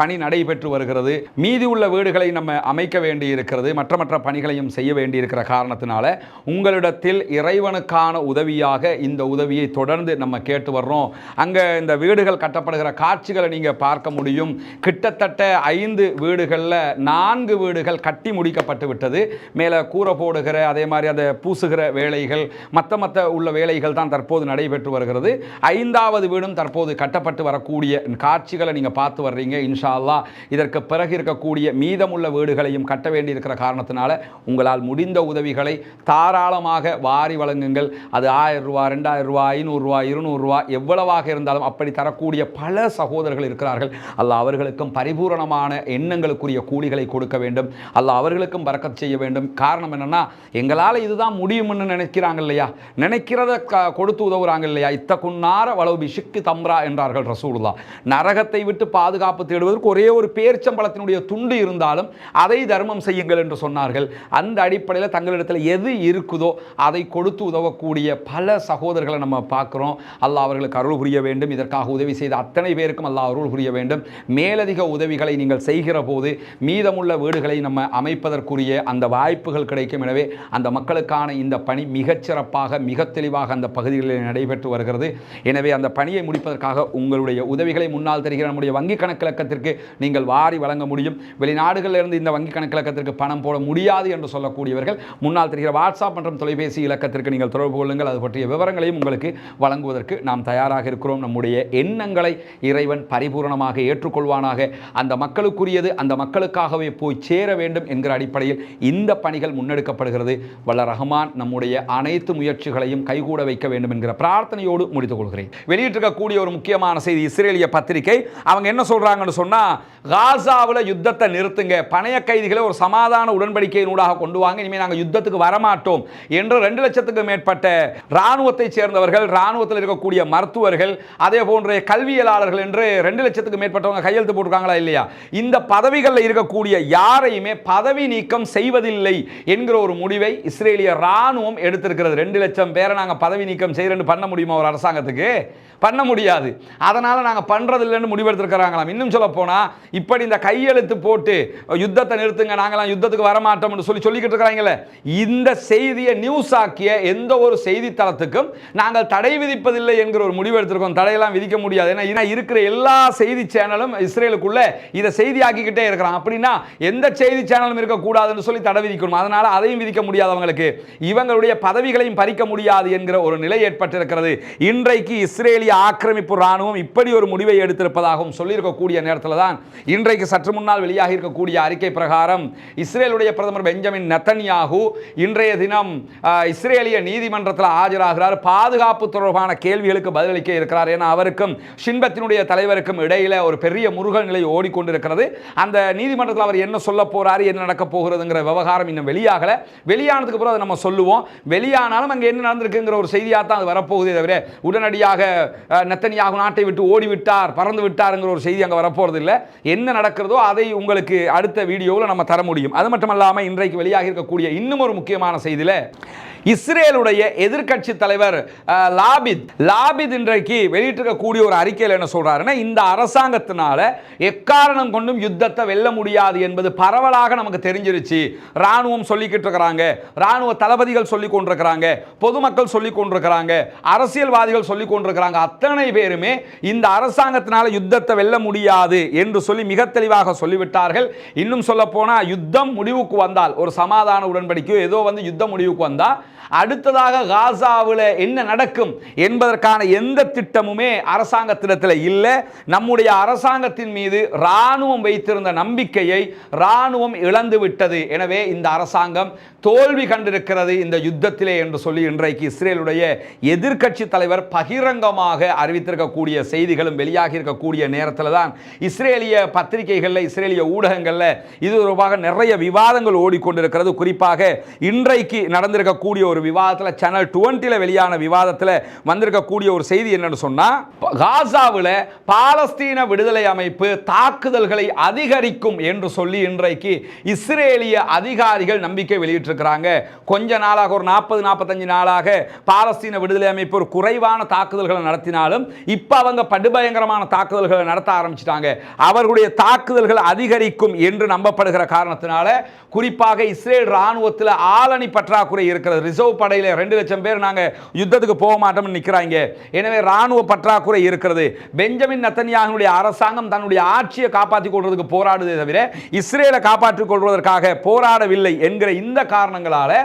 பணி நடைபெற்று வருகிறது. மீதி உள்ள வீடுகளை நம்ம அமைக்க வேண்டி இருக்கிறது மற்ற மற்ற பணிகளையும் செய்ய வேண்டியிருக்கிற காரணத்தினால உங்களிடத்தில் இறைவனுக்கான உதவியாக இந்த உதவியை தொடர்ந்து நம்ம கேட்டு வர்றோம். அங்கே இந்த வீடுகள் கட்டப்படுகிற காட்சிகளை நீங்கள் பார்க்க முடியும். கிட்டத்தட்ட ஐந்து வீடுகளில் நான்கு வீடுகள் கட்டி முடிக்கப்பட்டு விட்டது. மேலே கூரை போடுகிற அதே மாதிரி அதை பூசுகிற வேலைகள் மற்ற மற்ற உள்ள வேலைகள் தான் தற்போது நடைபெற்று வருகிறது. ஐந்தாவது வீடும் தற்போது கட்டப்பட்டு வரக்கூடிய காட்சிகளை நீங்கள் பார்த்து வர்றீங்க இன்ஷா அல்லாஹ் இதற்கு பிறகு இருக்கக்கூடிய மீதமுள்ள வீடுகளையும் கட்ட வேண்டியிருக்கிற காரணத்தினால உங்களால் முடிந்த உதவிகளை தாராளமாக வாரி வழங்குங்கள். அது ஆயிரம் ரூபா ரெண்டாயிரம் ரூபாய் நூறுரூவா இருநூறுவா எவ்வளவாக இருந்தாலும் அப்படி தரக்கூடிய பல சகோதரர்கள் இருக்கிறார்கள். அல்ல அவர்களுக்கும் பரிபூரணமான எண்ணங்களுக்குரிய கூலிகளை கொடுக்க வேண்டும். அல்ல அவர்களுக்கும் பறக்கத் செய்ய வேண்டும். காரணம் என்னென்னா எங்களால் இதுதான் முடியும்னு நினைக்கிறாங்க இல்லையா? நினைக்கிறத கொடுத்து உதவுறாங்க இல்லையா? இத்தக்குன்னார வளவு பிஷுக்கு தம்ரா என்றார்கள் ரசூலுல்லா நரகத்தை விட்டு பாதுகாப்பு தேடுவதற்கு ஒரே ஒரு பேர்ச்சம்பளத்தினுடைய துண்டு இருந்தாலும் அதை தர்மம் செய்யுங்கள் என்று சொன்னார்கள். அந்த அடிப்படையில் தங்களிடத்தில் எது இருக்குதோ அதை கொடுத்து உதவக்கூடிய பல சகோதரர்கள் நம்ம பார்க்குறோம். அல்லாஹ் அவர்களுக்கு அருள் புரிய வேண்டும். இதற்காக உதவி செய்த அத்தனை பேருக்கும் அல்லாஹ் அருள் புரிய வேண்டும். மேலதிக உதவிகளை நீங்கள் செய்கிற போது மீதமுள்ள வீடுகளை நம்ம அமைப்பதற்குரிய அந்த வாய்ப்புகள் கிடைக்கும். எனவே அந்த மக்களுக்கான இந்த பணி மிகச்சிறப்பாக மிக தெளிவாக அந்த பகுதிகளில் நடைபெற்று வருகிறது. எனவே அந்த பணியை முடிப்பதற்காக உங்களுடைய உதவிகளை முன்னால் தருகிற நம்முடைய வங்கி கணக்கிழக்கத்திற்கு நீங்கள் வாரி வழங்க முடியும். வெளிநாடுகளிலிருந்து இந்த வங்கி கணக்கிழக்கத்திற்கு பணம் போட முடியாது என்று சொல்லக்கூடியவர்கள் முன்னால் தெரிகிற வாட்ஸ்அப் மற்றும் தொலைபேசி இலக்கத்திற்கு நீங்கள் தொடர்பு கொள்ளுங்கள். அது பற்றிய விவரங்களையும் உங்களுக்கு வழங்குவதற்கு நாம் தயாராக இருக்கிறோம். நம்முடைய எண்ணங்களை இறைவன் பரிபூரணமாக ஏற்றுக்கொள்வானாக. அந்த மக்களுக்குரியது அந்த மக்களுக்காகவே போய் சேர வேண்டும் என்கிற அடிப்படையில் இந்த பணிகள் முன்னெடுக்கப்படுகிறது. வல்ல ரஹ்மான் நம்முடைய அனைத்து முயற்சிகளையும் கைகூட வைக்க வேண்டும் என்கிற பிரார்த்தனையோடு முடித்துக் கொள்கிறேன். வெளியிட்டிருக்கக்கூடிய ஒரு முக்கியமான செய்தி இஸ்ரேலிய பத்திரிகை. அவங்க என்ன சொல்றாங்கன்னு சொன்னா காசாவில் யுத்தத்தை நிறுத்துங்க. பணைய கைதிகளை ஒரு சமாதான உடன்படிக்கையினூடாக கொண்டு வாங்க. இனிமேல் நாங்கள் யுத்தத்துக்கு வரமாட்டோம். என்று ரெண்டு லட்சத்துக்கு மேற்பட்ட இராணுவத்தைச் சேர்ந்தவர்கள் இராணுவத்தில் இருக்கக்கூடிய மருத்துவர்கள் அதே போன்ற கல்வியலாளர்கள் என்று ரெண்டு லட்சத்துக்கு மேற்பட்டவங்க கையெழுத்து போட்டிருக்காங்களா இல்லையா? இந்த பதவிகளில் இருக்கக்கூடிய யாரையுமே பதவி நீக்கம் செய்வதில்லை என்கிற ஒரு முடிவை இஸ்ரேலிய இராணுவம் எடுத்திருக்கிறது. ரெண்டு லட்சம் பேரை நாங்கள் பதவி நீக்கம் செய்கிறேன்னு பண்ண முடியுமா ஒரு அரசாங்கத்துக்கு? பண்ண முடியாது. அதனால் நாங்கள் பண்ணுறதில்லைன்னு முடிவெடுத்திருக்கிறாங்களாம். இன்னும் சொல்ல போனால் இப்படி இந்த கையெழுத்து போட்டு யுத்தத்தை நிறுத்துங்க நாங்களாம் யுத்தத்துக்கு வரமாட்டோம்னு சொல்லி சொல்லிக்கிட்டு இருக்கிறாங்களே. இந்த செய்தியை நியூஸ் ஆக்கிய எந்த ஒரு செய்தித்தளத்துக்கும் நாங்கள் தடை விதிப்பதில்லை என்கிற ஒரு முடிவு எடுத்திருக்கோம். தடையெல்லாம் விதிக்க முடியாது. ஏன்னா ஏன்னா இருக்கிற எல்லா செய்தி சேனலும் இஸ்ரேலுக்குள்ள இதை செய்தி ஆக்கிக்கிட்டே இருக்கிறான். அப்படின்னா எந்த செய்தி சேனலும் இருக்கக்கூடாதுன்னு சொல்லி தடை விதிக்கணும். அதனால அதையும் விதிக்க முடியாது அவங்களுக்கு. இவங்களுடைய பதவிகளையும் பறிக்க முடியாது என்கிற ஒரு நிலை ஏற்பட்டிருக்கிறது. இன்றைக்கு இஸ்ரேலிய ஆக்கிரமிப்பு ராணுவம் இப்படி ஒரு முடிவை எடுத்திருப்பதாகவும் சொல்லியிருக்கக்கூடிய நேரத்தில் தான் இன்றைக்கு சற்று முன்னால் வெளியாகி இருக்கக்கூடிய அறிக்கை பிரகாரம் இஸ்ரேலுடைய பிரதமர் பெஞ்சமின் நெத்தன்யாகு இன்றைய தினம் இஸ்ரேலிய நீதிமன்றத்தில் ஆஜராகிறார். பாதுகாப்பு தொடர்பான கேள்விகளுக்கு பதிலளிக்க இருக்கிறார் ஏன்னா அவருக்கும் ஷின்பத்தினுடைய தலைவருக்கும் இடையில ஒரு பெரிய முருகல் நிலை ஓடிக்கொண்டிருக்கிறது. அந்த நீதிமன்றத்தில் அவர் என்ன சொல்ல போறாரு என்ன நடக்க போகிறதுங்கிற விவகாரம் இன்னும் வெளியாகல. வெளியானதுக்கு அப்புறம் அதை நம்ம சொல்லுவோம். வெளியானாலும் அங்கே என்ன நடந்திருக்குங்கிற ஒரு செய்தியாக தான் அது வரப்போகுதே தவிர உடனடியாக நெத்தனியாக நாட்டை விட்டு ஓடி விட்டார் பறந்து விட்டாருங்கிற ஒரு செய்தி அங்கே வரப்போறது இல்லை என்ன நடக்கிறதோ அதை உங்களுக்கு அடுத்த வீடியோவில் நம்ம தர முடியும். அது மட்டும் இல்லாமல் இன்றைக்கு வெளியாக இருக்கக்கூடிய இன்னும் ஒரு முக்கியமான செய்தியில் இஸ்ரேலுடைய எதிர்க்கட்சி தலைவர் லாபித். லாபித் இன்றைக்கு வெளியிட்டிருக்கக்கூடிய ஒரு அறிக்கையில் என்ன சொல்றாருன்னா இந்த அரசாங்கத்தினால எக்காரணம் கொண்டும் யுத்தத்தை வெல்ல முடியாது என்பது பரவலாக நமக்கு தெரிஞ்சிருச்சு. ராணுவம் சொல்லிக்கிட்டு இருக்கிறாங்க. ராணுவ தளபதிகள் சொல்லி கொண்டிருக்கிறாங்க. பொதுமக்கள் சொல்லி கொண்டிருக்கிறாங்க. அரசியல்வாதிகள் சொல்லி கொண்டிருக்கிறாங்க. அத்தனை பேருமே இந்த அரசாங்கத்தினால யுத்தத்தை வெல்ல முடியாது என்று சொல்லி மிக தெளிவாக சொல்லிவிட்டார்கள். இன்னும் சொல்ல போனால் யுத்தம் முடிவுக்கு வந்தால் ஒரு சமாதான உடன்படிக்கையோ ஏதோ வந்து யுத்தம் முடிவுக்கு வந்தால் அடுத்ததாக காசாவில் என்ன நடக்கும் என்பதற்கான எந்த திட்டமுமே அரசாங்கத்திடத்தில் இல்லை. நம்முடைய அரசாங்கத்தின் மீது ராணுவம் வைத்திருந்த நம்பிக்கையை ராணுவம் இழந்து விட்டது. எனவே இந்த அரசாங்கம் தோல்வி கண்டிருக்கிறது இந்த யுத்தத்திலே என்று சொல்லி இன்றைக்கு இஸ்ரேலுடைய எதிர்க்கட்சி தலைவர் பகிரங்கமாக அறிவித்திருக்கக்கூடிய செய்திகளும் வெளியாகி இருக்கக்கூடிய நேரத்தில் தான் இஸ்ரேலிய பத்திரிகைகளில் இஸ்ரேலிய ஊடகங்களில் இது தொடர்பாக நிறைய விவாதங்கள் ஓடிக்கொண்டிருக்கிறது. குறிப்பாக இன்றைக்கு நடந்திருக்கக்கூடிய ஒரு விவாதத்தில் சேனல் டுவெண்ட்டியில் வெளியான விவாதத்தில் வந்திருக்கக்கூடிய ஒரு செய்தி என்னன்னு சொன்னால் காசாவில் பாலஸ்தீன விடுதலை அமைப்பு தாக்குதல்களை அதிகரிக்கும் என்று சொல்லி இன்றைக்கு இஸ்ரேலிய அதிகாரிகள் நம்பிக்கை வெளியிட்டிருக்கிறாங்க. கொஞ்ச நாளாக ஒரு நாற்பது நாற்பத்தஞ்சு நாளாக பாலஸ்தீன விடுதலை அமைப்பு ஒரு குறைவான தாக்குதல்களை நடத்தினாலும் இப்போ அவங்க படுபயங்கரமான தாக்குதல்களை நடத்த ஆரம்பிச்சிட்டாங்க. அவர்களுடைய தாக்குதல்கள் அதிகரிக்கும் என்று நம்பப்படுகிற காரணத்தினால குறிப்பாக இஸ்ரேல் ராணுவத்தில் ஆளணி பற்றாக்குறை இருக்கிறது ரிசர்வ் ரிசர்வ் படையில் ரெண்டு லட்சம் பேர் நாங்கள் யுத்தத்துக்கு போக மாட்டோம்னு நிற்கிறாங்க எனவே இராணுவ பற்றாக்குறை இருக்கிறது. பெஞ்சமின் நத்தன்யாகனுடைய அரசாங்கம் தன்னுடைய ஆட்சியை காப்பாற்றிக் கொள்வதற்கு போராடுதே தவிர இஸ்ரேலை காப்பாற்றிக் கொள்வதற்காக போராடவில்லை என்கிற இந்த காரணங்களால்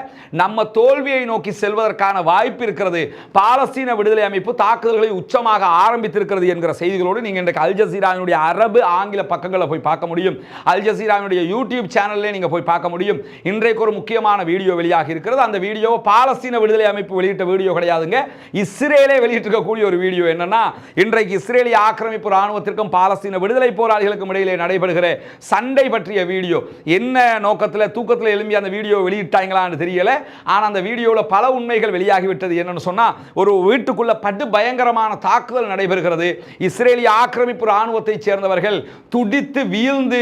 நம்ம தோல்வியை நோக்கி செல்வதற்கான வாய்ப்பு இருக்கிறது. பாலஸ்தீன விடுதலை அமைப்பு தாக்குதல்களை உச்சமாக ஆரம்பித்திருக்கிறது என்கிற செய்திகளோடு நீங்கள் இன்றைக்கு அல் ஜசீராவினுடைய அரபு ஆங்கில பக்கங்களை போய் பார்க்க முடியும். அல் ஜசீராவினுடைய யூடியூப் சேனல்லே நீங்கள் போய் பார்க்க முடியும். இன்றைக்கு ஒரு முக்கியமான வீடியோ வெளியாகி இருக்கிறது. அந்த வீடியோவை பாலஸ்தீன விடுதலை அமைப்பு வெளியிட்ட வீடியோ கிடையாதுங்க. இஸ்ரேலே வெளியிட்டிருக்கக்கூடிய ஒரு வீடியோ என்னன்னா இன்றைக்கு இஸ்ரேலிய ஆக்கிரமிப்பு ராணுவத்திற்கும் பாலஸ்தீன விடுதலை போராளிகளுக்கும் இடையிலே நடைபெறுகிற சண்டை பற்றிய வீடியோ. என்ன நோக்கத்தில் தூக்கத்தில் எழும்பி அந்த வீடியோ வெளியிட்டாங்களான்னு தெரியல. ஆனால் அந்த வீடியோவில் பல உண்மைகள் வெளியாகிவிட்டது என்னன்னு சொன்னால் ஒரு வீட்டுக்குள்ள படு பயங்கரமான தாக்குதல் நடைபெறுகிறது. இஸ்ரேலிய ஆக்கிரமிப்பு ராணுவத்தைச் சேர்ந்தவர்கள் துடித்து வீழ்ந்து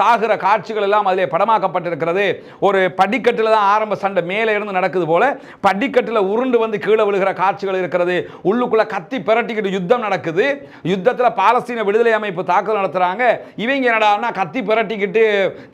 சாகிற காட்சிகள் எல்லாம் அதிலே படமாக்கப்பட்டிருக்கிறது. ஒரு படிக்கட்டில் தான் ஆரம்ப சண்டை மேலே இருந்து நடக்குது போல படிக்கட்டில் உருண்டு வந்து கீழே விழுகிற காட்சிகள் இருக்கிறது. உள்ளுக்குள்ளே கத்தி பிரட்டிக்கிட்டு யுத்தம் நடக்குது. யுத்தத்தில் பாலஸ்தீன விடுதலை அமைப்பு தாக்குதல் நடத்துகிறாங்க இவங்க என்னடான்னா கத்தி பிரட்டிக்கிட்டு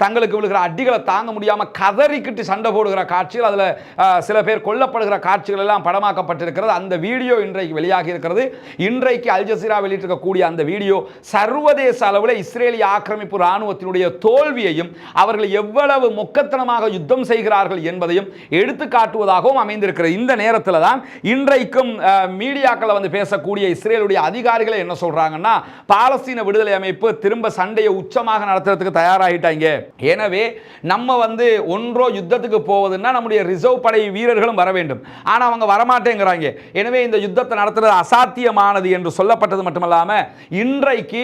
தங்களுக்கு விழுகிற அடிகளை தாங்க முடியாமல் கதறிக்கிட்டு சண்டை போடுகிற காட்சிகள் அதில் சில பேர் கொல்லப்படுகிற காட்சிகள் எல்லாம் படமாக்கப்பட்டிருக்கிறது. அந்த வீடியோ இன்றைக்கு வெளியாகி இருக்கிறது. இன்றைக்கு அல்ஜசீரா வெளியிட்டிருக்கக்கூடிய அந்த வீடியோ சர்வதேச அளவில் இஸ்ரேலிய ஆக்கிரமிப்பு இராணுவத்தினுடைய தோல்வியையும் அவர்கள் எவ்வளவு முக்கத்தனமாக யுத்தம் செய்கிறார்கள் என்பதையும் எடுத்து காட்டுவதாக காட்டுவதாகவும் அமைந்திருக்கிறது இந்த நேரத்தில் தான் இன்றைக்கும் அஹ், மீடியாக்களை வந்து பேசக்கூடிய இஸ்ரேலுடைய அதிகாரிகளை என்ன சொல்றாங்கன்னா பாலஸ்தீன விடுதலை அமைப்பு திரும்ப சண்டையை உச்சமாக நடத்துறதுக்கு தயாராகிட்டாங்க. எனவே நம்ம வந்து ஒன்றோ யுத்தத்துக்கு போவதுன்னா நம்முடைய ரிசர்வ் படை வீரர்களும் வர வேண்டும். ஆனால் அவங்க வரமாட்டேங்கிறாங்க. எனவே இந்த யுத்தத்தை நடத்துறது அசாத்தியமானது என்று சொல்லப்பட்டது மட்டுமல்லாமல் இன்றைக்கு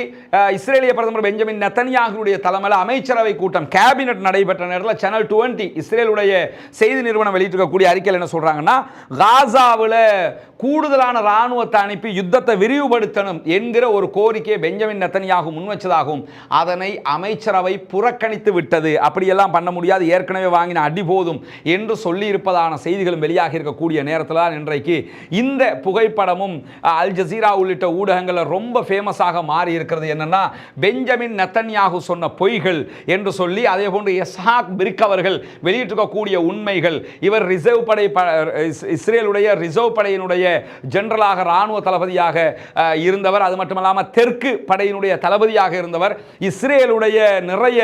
இஸ்ரேலிய பிரதமர் பெஞ்சமின் நெத்தனியாகுடைய தலைமையில் அமைச்சரவை கூட்டம் கேபினட் நடைபெற்ற நேரத்தில் சேனல் டுவெண்ட்டி இஸ்ரேலுடைய செய்தி நிறுவனம் வெளியிட்டிருக்கக்கூடிய அறிக்கையில் என்ன சொல்கிறாங்கன்னா காசாவில் கூடுதலான இராணுவத்தை அனுப்பி யுத்தத்தை விரிவுபடுத்தணும் என்கிற ஒரு கோரிக்கையை பெஞ்சமின் நெத்தன்யாகு முன்வச்சதாகும் அதனை அமைச்சரவை புறக்கணித்து விட்டது. அப்படியெல்லாம் பண்ண முடியாது. ஏற்கனவே வாங்கின அடி போதும் என்று சொல்லியிருப்பதான செய்திகளும் வெளியாக இருக்கக்கூடிய நேரத்தில் தான் இன்றைக்கு இந்த புகைப்படமும் அல் ஜசீரா உள்ளிட்ட ஊடகங்களில் ரொம்ப ஃபேமஸாக மாறி இருக்கிறது என்னென்னா பெஞ்சமின் நெத்தன்யாகு சொன்ன பொய்கள் என்று சொல்லி அதே போன்று எஸ்ஹாக் பிரிக் அவர்கள் வெளியிட்டிருக்கக்கூடிய உண்மைகள் இவர் ரிசர்வ் படை ப- இஸ்ரேலுடைய ரிசர்வ் படையினுடைய ஜெனரலாக இராணுவ தளபதியாக இருந்தவர். அது மட்டுமல்லாமல் தெற்கு படையினுடைய தளபதியாக இருந்தவர். இஸ்ரேலுடைய நிறைய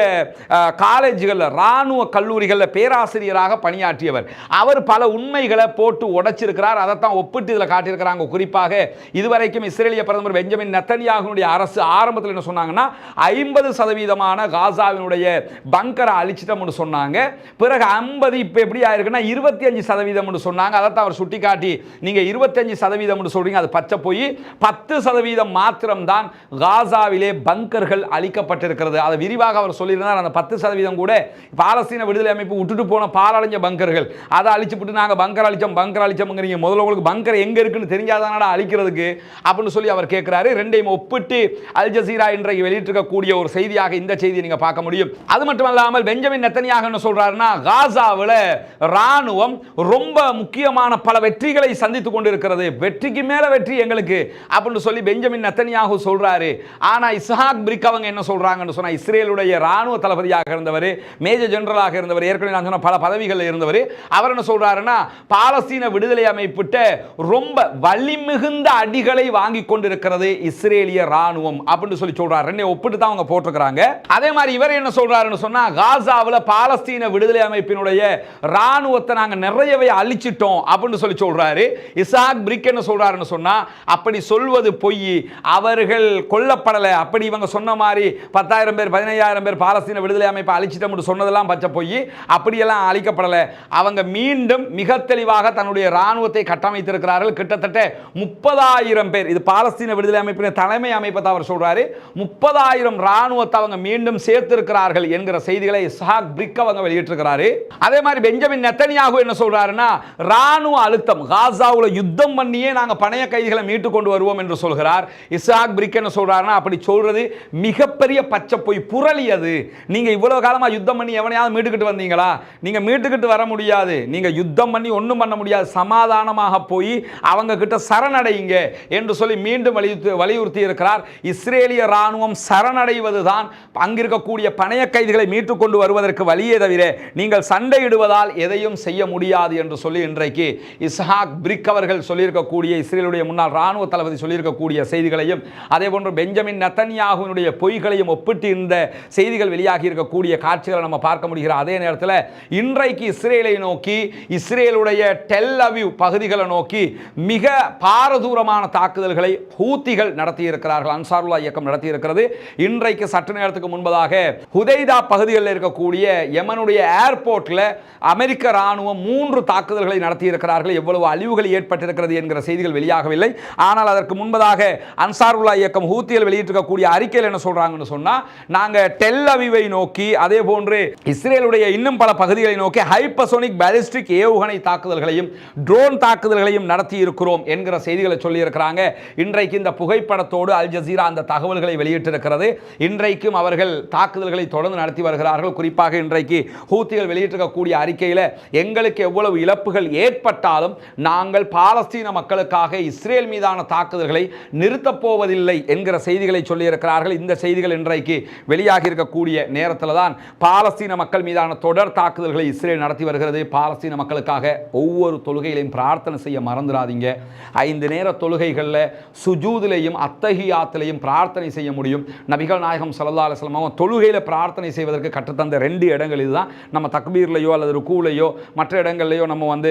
அஹ், காலேஜுகளில் ராணுவ கல்லூரிகளில் பேராசிரியராக பணியாற்றியவர். அவர் பல உண்மைகளை போட்டு உடைச்சிருக்கிறார். அதைத்தான் ஒப்பிட்டு இதில் காட்டியிருக்கிறாங்க. குறிப்பாக இதுவரைக்கும் இஸ்ரேலிய பிரதமர் பெஞ்சமின் நெத்தனியாகனுடைய அரசு ஆரம்பத்தில் என்ன சொன்னாங்கன்னா ஐம்பது சதவீதமான காசாவினுடைய பங்கரை அழிச்சிட்டோம்னு சொன்னாங்க. பிறகு ஐம்பது இப்போ எப்படி ஆயிருக்குன்னா இருபத்தி அஞ்சு சதவீதம்னு சொன்னாங்க. அதைத்தான் அவர் சுட்டி காட்டி நீங்கள் இருபத்தஞ்சு சதவீதம்னு சொல்கிறீங்க அது பச்சை போய் பத்து சதவீதம் மாத்திரம்தான் காசாவிலே பங்கர்கள் அழிக்கப்பட்டிருக்கிறது அதை விரிவாக அவர் சொல்லியிருந்தார். அந்த பத்து சதவீதம் கூட பாலஸ்தீன விடுதலை அமைப்பு விட்டுட்டு போன பாலடைஞ்ச பங்கர்கள் அதை அழிச்சுப்புட்டு நாங்கள் பங்கர் அழிச்சோம் பங்கர் அழிச்சோம்ங்கிறீங்க. முதல்ல உங்களுக்கு பங்கர் எங்கே இருக்குன்னு தெரிஞ்சாதானடா அழிக்கிறதுக்கு? அப்படின்னு சொல்லி அவர் கேட்குறாரு ரெண்டையும் ஒப்பிட்டு அல் ஜசீரா இன்றைக்கு வெளியிட்டிருக்கக்கூடிய ஒரு செய்தியாக இந்த செய்தியை நீங்கள் பார்க்க முடியும். அது மட்டுமல்லாமல் பெஞ்சமின் நெத்தனியாக என்ன சொல்கிறாருன்னா காசாவில் ராணுவம் ரொம்ப முக்கியமான பல வெற்றிகளை சந்தித்துக் கொண்டிருக்கிறது. வெற்றிக்கு மேல வெற்றி எங்களுக்கு அப்படின்னு சொல்லி பெஞ்சமின் நத்தனியாக சொல்றாரு. ஆனா இஸ்ஹாக் பிரிக் அவங்க என்ன சொல்றாங்கன்னு சொன்னா இஸ்ரேலுடைய ராணுவ தளபதியாக இருந்தவர் மேஜர் ஜெனரலாக இருந்தவர் ஏற்கனவே நான் சொன்ன பல பதவிகளில் இருந்தவர் அவர் என்ன சொல்றாருன்னா பாலஸ்தீன விடுதலை அமைப்பிட்ட ரொம்ப வலிமிகுந்த அடிகளை வாங்கி கொண்டிருக்கிறது இஸ்ரேலிய ராணுவம் அப்படின்னு சொல்லி சொல்றாரு. ரெண்டே ஒப்பிட்டு தான் அவங்க போட்டிருக்கிறாங்க. அதே மாதிரி இவர் என்ன சொல்றாருன்னு சொன்னா காசாவில் பாலஸ்தீன விடுதலை அமைப்பினுடைய ராணுவத்தை நாங்கள் நிறைய நிறையவே அழிச்சிட்டோம் அப்படின்னு சொல்லி சொல்கிறாரு இசாக் பிரிக் என்ன சொல்றாருன்னு சொன்னா அப்படி சொல்வது பொய். அவர்கள் கொல்லப்படலை. அப்படி இவங்க சொன்ன மாதிரி பத்தாயிரம் பேர் பதினையாயிரம் பேர் பாலஸ்தீன விடுதலை அமைப்பை அழிச்சிட்டோம்னு சொன்னதெல்லாம் பச்சை பொய். அப்படியெல்லாம் அழிக்கப்படலை. அவங்க மீண்டும் மிக தெளிவாக தன்னுடைய இராணுவத்தை கட்டமைத்திருக்கிறார்கள். கிட்டத்தட்ட முப்பதாயிரம் பேர். இது பாலஸ்தீன விடுதலை அமைப்பின் தலைமை அமைப்பை தான் அவர் சொல்கிறாரு முப்பதாயிரம் இராணுவத்தை அவங்க மீண்டும் சேர்த்திருக்கிறார்கள் என்கிற செய்திகளை இசாக் பிரிக் அவங்க வெளியிட்டிருக்கிறாரு. அதே மாதிரி பெஞ்சமின் நெத்தனியாகு என்ன சொல்கிறாருன்னா ராணுவ அழுத்தம் காசாவில் யுத்தம் பண்ணியே நாங்கள் பணைய கைதிகளை மீட்டு கொண்டு வருவோம் என்று சொல்கிறார். இசாக் பிரிக் என்ன சொல்றாருன்னா அப்படி சொல்கிறது மிகப்பெரிய பச்சை பொய் புரளி அது. நீங்கள் இவ்வளோ காலமாக யுத்தம் பண்ணி எவனையாவது மீட்டுக்கிட்டு வந்தீங்களா? நீங்கள் மீட்டுக்கிட்டு வர முடியாது. நீங்கள் யுத்தம் பண்ணி ஒன்றும் பண்ண முடியாது. சமாதானமாக போய் அவங்க கிட்ட சரணடையுங்க என்று சொல்லி மீண்டும் வலியுறுத்தி வலியுறுத்தி இருக்கிறார். இஸ்ரேலிய ராணுவம் சரணடைவது தான் அங்கிருக்கக்கூடிய பணைய கைதிகளை மீட்டுக்கொண்டு வருவதற்கு வழியே தவிர நீங்கள் சண்டையிடுவதால் எதையும் செய்ய முடியாது என்று சொல்லி இன்றைக்கு இஸ்ஹாக் பிரிக் அவர்கள் சொல்லியிருக்கக்கூடிய இஸ்ரேலுடைய முன்னாள் ராணுவ தளபதி சொல்லியிருக்கக்கூடிய செய்திகளையும் அதே போன்று பெஞ்சமின் நத்தன்யாகுவினுடைய பொய்களையும் ஒப்பிட்டு இந்த செய்திகள் வெளியாகி இருக்கக்கூடிய காட்சிகளை நம்ம பார்க்க முடிகிற அதே நேரத்தில் இன்றைக்கு இஸ்ரேலை நோக்கி இஸ்ரேலுடைய டெல் அவிவ் பகுதிகளை நோக்கி மிக பாரதூரமான தாக்குதல்களை ஹூத்திகள் நடத்தியிருக்கிறார்கள் அன்சாருல்லா இயக்கம் நடத்தியிருக்கிறது. இன்றைக்கு சற்று நேரத்துக்கு முன்பதாக ஹுதைதா பகுதிகளில் இருக்கக்கூடிய யமனுடைய ஏர்போர்ட்டில் அமெரிக்க ராணுவம் மூன்று தாக்குதல்களை நடத்தியிருக்கிறார்கள் எவ்வளவு அழிவுகள் ஏற்பட்டிருக்கிறது என்கிற செய்திகள் வெளியாகவில்லை. ஆனால் அதற்கு முன்பதாக அன்சாருல்லா இயக்கம் ஹூத்தியில் வெளியிட்டிருக்கக்கூடிய அறிக்கையில் என்ன சொல்றாங்கன்னு சொன்னா நாங்க டெல் அவிவை நோக்கி அதே போன்று இஸ்ரேலுடைய இன்னும் பல பகுதிகளை நோக்கி ஹைப்பசோனிக் பாலிஸ்டிக் ஏவுகணை தாக்குதல்களையும் ட்ரோன் தாக்குதல்களையும் நடத்தி இருக்கிறோம் என்கிற செய்திகளை சொல்லியிருக்கிறாங்க. இன்றைக்கு இந்த புகைப்படத்தோடு அல் ஜசீரா அந்த தகவல்களை வெளியிட்டிருக்கிறது. இன்றைக்கும் அவர்கள் தாக்குதல்களை தொடர்ந்து நடத்தி வருகிறார்கள். குறிப்பாக இன்றைக்கு ஹூத்திகள் வெளியிட்டிருக்கக்கூடிய அறிக்கையில் எங்களுக்கு எவ்வளவு இழப்புகள் ஏற்பட்டாலும் நாங்கள் பாலஸ்தீன மக்களுக்காக இஸ்ரேல் மீதான தாக்குதல்களை நிறுத்தப் போவதில்லை என்கிற செய்திகளை சொல்லியிருக்கிறார்கள். இந்த செய்திகள் இன்றைக்கு வெளியாகி இருக்கக்கூடிய நேரத்தில் தான் பாலஸ்தீன மக்கள் மீதான தொடர் தாக்குதல்களை இஸ்ரேல் நடத்தி வருகிறது. பாலஸ்தீன மக்களுக்காக ஒவ்வொரு தொழுகையிலையும் பிரார்த்தனை செய்ய மறந்துடாதீங்க. ஐந்து நேர தொழுகைகளில் சுஜூதிலையும் அத்தகியாத்திலையும் பிரார்த்தனை செய்ய முடியும். நபிகள் நாயகம் சல்லா அலுவலம் அவங்க தொழுகையில் பிரார்த்தனை செய்வதற்கு கற்றுத்தந்த ரெண்டு இடங்கள் இதுதான். நம்ம தக்பீர்லையோ அல்லது ருக்கூலையோ மற்ற இடங்கள்லையோ நம்ம வந்து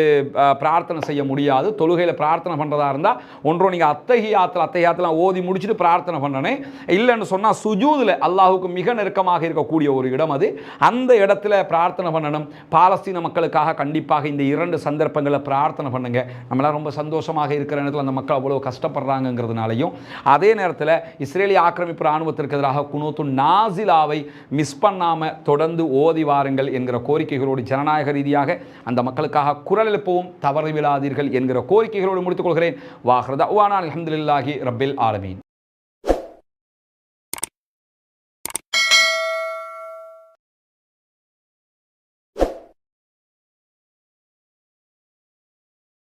பிரார்த்தனை செய்ய முடியாது. தொழுகையில் பிரார்த்தனை பண்ணுறதா இருந்தால் ஒன்றும் நீங்கள் அத்தஹியாத்தில் அத்தஹியாத்தில் ஓதி முடிச்சுட்டு பிரார்த்தனை பண்ணணும் இல்லைன்னு சொன்னால் சுஜூதில் அல்லாஹுக்கு மிக நெருக்கமாக இருக்கக்கூடிய ஒரு இடம் அது. அந்த இடத்துல பிரார்த்தனை பண்ணணும். பாலஸ்தீன மக்களுக்காக கண்டிப்பாக இந்த இரண்டு சந்தர்ப்பங்களை பிரார்த்தனை பண்ணுங்க. நம்மளாம் ரொம்ப சந்தோஷமாக இருக்கிற நேரத்தில் அந்த மக்கள் அவ்வளோ கஷ்டப்படுறாங்கிறதுனாலையும் அதே நேரத்தில் இஸ்ரேலிய ஆக்கிரமிப்பு ராணுவத்திற்கு எதிராக குனோத்து நாசிலாவை மிஸ் பண்ணாமல் தொடர்ந்து ஓதி வாருங்கள் என்கிற கோரிக்கைகளோடு ஜனநாயக ரீதியாக அந்த மக்களுக்கு அதற்காக குரல் எழுப்பவும் தவறு விழாதீர்கள் என்கிற கோரிக்கைகளோடு முடித்துக் கொள்கிறேன். வாஹ்ரதா அல்ஹம்துலில்லாஹி ரப்பில் ஆலமீன்.